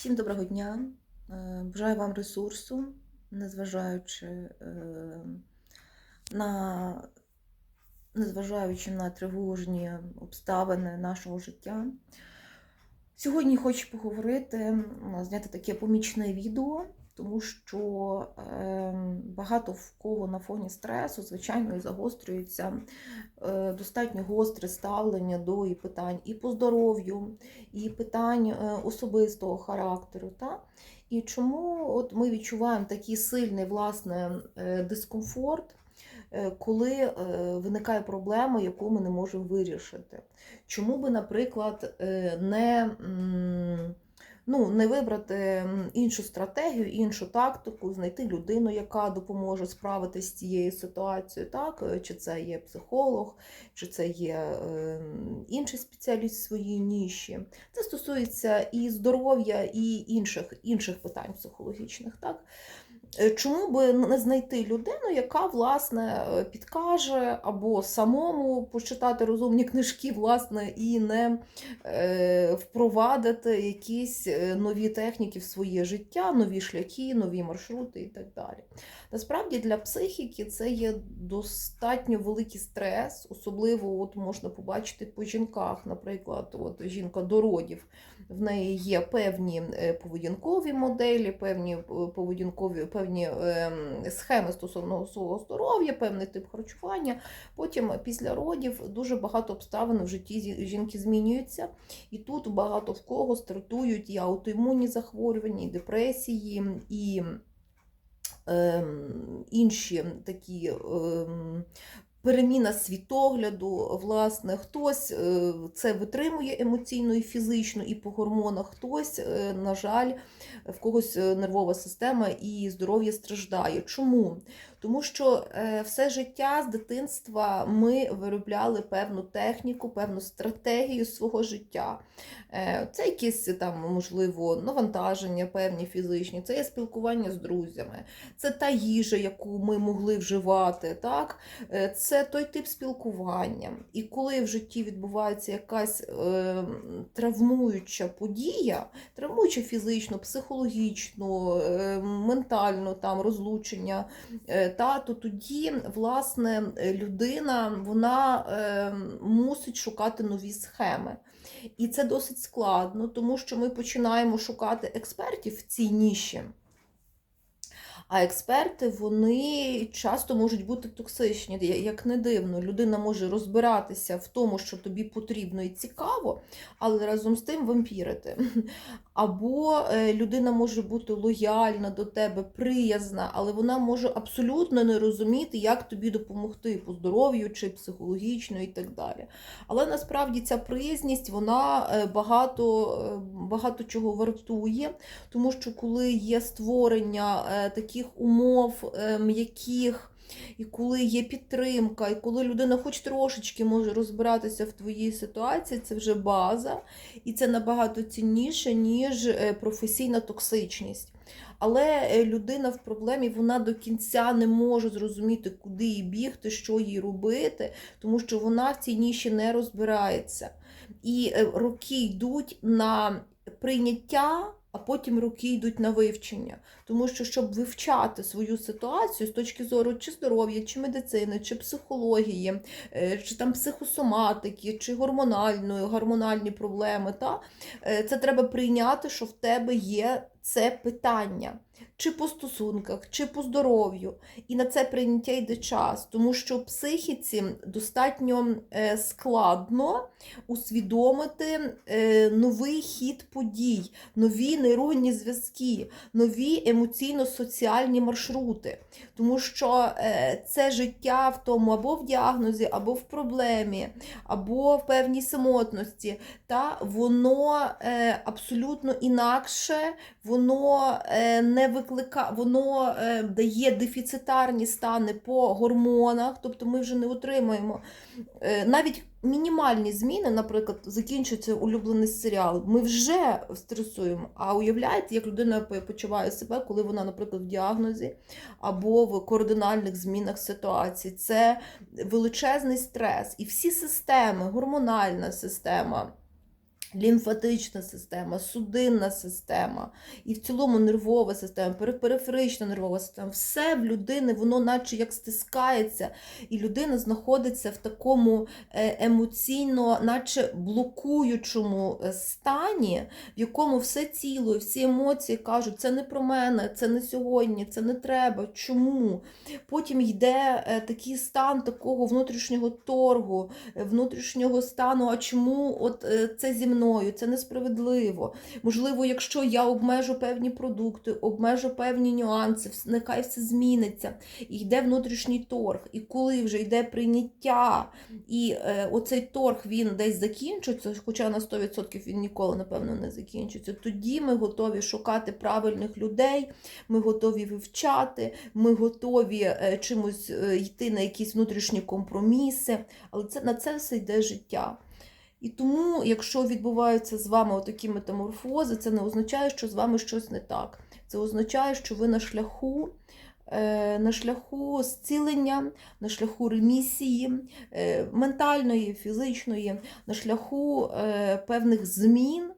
Всім доброго дня. Е, Бажаю вам ресурсу, незважаючи е, на, незважаючи на тривожні обставини нашого життя. Сьогодні хочу поговорити, зняти таке помічне відео, тому що е, багато в кого на фоні стресу, звичайно, загострюється е, достатньо гостре ставлення до і питань і по здоров'ю, і питань е, особистого характеру. Та? І чому от ми відчуваємо такий сильний власне, е, дискомфорт, коли виникає проблема, яку ми не можемо вирішити? Чому би, наприклад, не, ну, не вибрати іншу стратегію, іншу тактику, знайти людину, яка допоможе справитися з цією ситуацією, так? Е, чи це є психолог, чи це є е, інший спеціаліст в своїй ніші. Це стосується і здоров'я, і інших, інших питань психологічних. Так? Е, Чому би не знайти людину, яка власне е, підкаже або самому почитати розумні книжки, власне, і не е, впровадити якісь нові техніки в своє життя, нові шляхи, нові маршрути і так далі. Насправді для психіки це є достатньо великий стрес, особливо от можна побачити по жінках. Наприклад, от жінка до родів, в неї є певні поведінкові моделі, певні поведінкові певні ем, схеми стосовно свого здоров'я, певний тип харчування. Потім після родів дуже багато обставин в житті жінки змінюються, і тут багато в кого стартують і аутоімунні захворювання, і депресії, і ем, інші такі. Ем, Переміна світогляду, власне, хтось е, це витримує емоційно і фізично, і по гормонах, хтось, е, на жаль, в когось е, нервова система і здоров'я страждає. Чому? Тому що е, все життя з дитинства ми виробляли певну техніку, певну стратегію свого життя. Е, Це якісь там, можливо, навантаження, певні фізичні, це є спілкування з друзями, це та їжа, яку ми могли вживати. Так? Е, Це той тип спілкування. І коли в житті відбувається якась е, травмуюча подія, травмуюча фізично, психологічно, е, ментально там розлучення, е, та, то тоді власне людина вона е, мусить шукати нові схеми. І це досить складно, тому що ми починаємо шукати експертів в цій ніші. А експерти вони часто можуть бути токсичні, як не дивно. Людина може розбиратися в тому, що тобі потрібно і цікаво, але разом з тим вампірити. Або е, людина може бути лояльна до тебе, приязна, але вона може абсолютно не розуміти, як тобі допомогти по здоров'ю чи психологічно і так далі. Але насправді ця приязність вона е, багато, е, багато чого вартує, тому що коли є створення таких умов м'яких. І коли є підтримка, і коли людина хоч трошечки може розбиратися в твоїй ситуації, це вже база, і це набагато цінніше, ніж е, професійна токсичність. Але е, людина в проблемі вона до кінця не може зрозуміти, куди їй бігти, що їй робити, тому що вона в цій ніші не розбирається. І е, роки йдуть на прийняття, а потім роки йдуть на вивчення. Тому що, щоб вивчати свою ситуацію з точки зору чи здоров'я, чи медицини, чи психології, е, чи там психосоматики, чи гормональної, гормональні проблеми, та, е, це треба прийняти, що в тебе є це питання. Чи по стосунках, чи по здоров'ю. І на це прийняття йде час, тому що психіці достатньо е, складно усвідомити е, новий хід подій, нові нейронні зв'язки, нові емоційно-соціальні маршрути. Тому що е, це життя в тому або в діагнозі, або в проблемі, або в певній самотності, та воно абсолютно інакше, воно не виклика, воно е, дає дефіцитарні стани по гормонах, тобто ми вже не отримуємо е, навіть мінімальні зміни, наприклад, закінчується улюблений серіал, ми вже стресуємо. А уявляєте, як людина почуває себе, коли вона, наприклад, в діагнозі або в координальних змінах ситуації. Це величезний стрес. І всі системи, гормональна система. Лімфатична система, судинна система, і в цілому нервова система, периферична нервова система, все в людини, воно наче як стискається, і людина знаходиться в такому е, емоційно, наче блокуючому е, стані, в якому все тіло, всі емоції кажуть, це не про мене, це не сьогодні, це не треба. Чому? Потім йде е, такий стан такого внутрішнього торгу, внутрішнього стану, а чому от це зі мною, це несправедливо. Можливо, якщо я обмежу певні продукти, обмежу певні нюанси, нехай все зміниться. І йде внутрішній торг. І коли вже йде прийняття, і е, оцей торг він десь закінчиться, хоча на 100% він ніколи, напевно, не закінчиться, тоді ми готові шукати правильних людей, ми готові вивчати, ми готові е, чимось е, йти на якісь внутрішні компроміси, але це, на це все йде життя. І тому, якщо відбуваються з вами такі метаморфози, це не означає, що з вами щось не так. Це означає, що ви на шляху, е, на шляху зцілення, на шляху ремісії, е, ментальної, фізичної, на шляху е, певних змін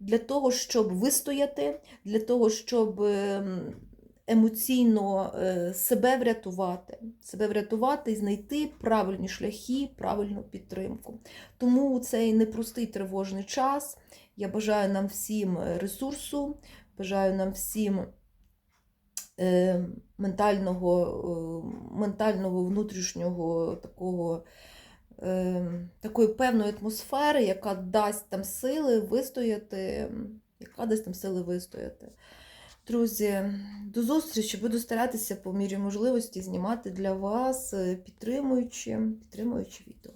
для того, щоб вистояти, для того, щоб ем, емоційно е, себе врятувати, себе врятувати і знайти правильні шляхи, правильну підтримку. Тому у цей непростий тривожний час я бажаю нам всім е, ресурсу, бажаю нам всім е, ментального, ментального внутрішнього такого. Такої певної атмосфери, яка дасть там сили вистояти, яка дасть там сили вистояти. Друзі, до зустрічі. Буду старатися по мірі можливості знімати для вас е, підтримуючі, підтримуючі відео.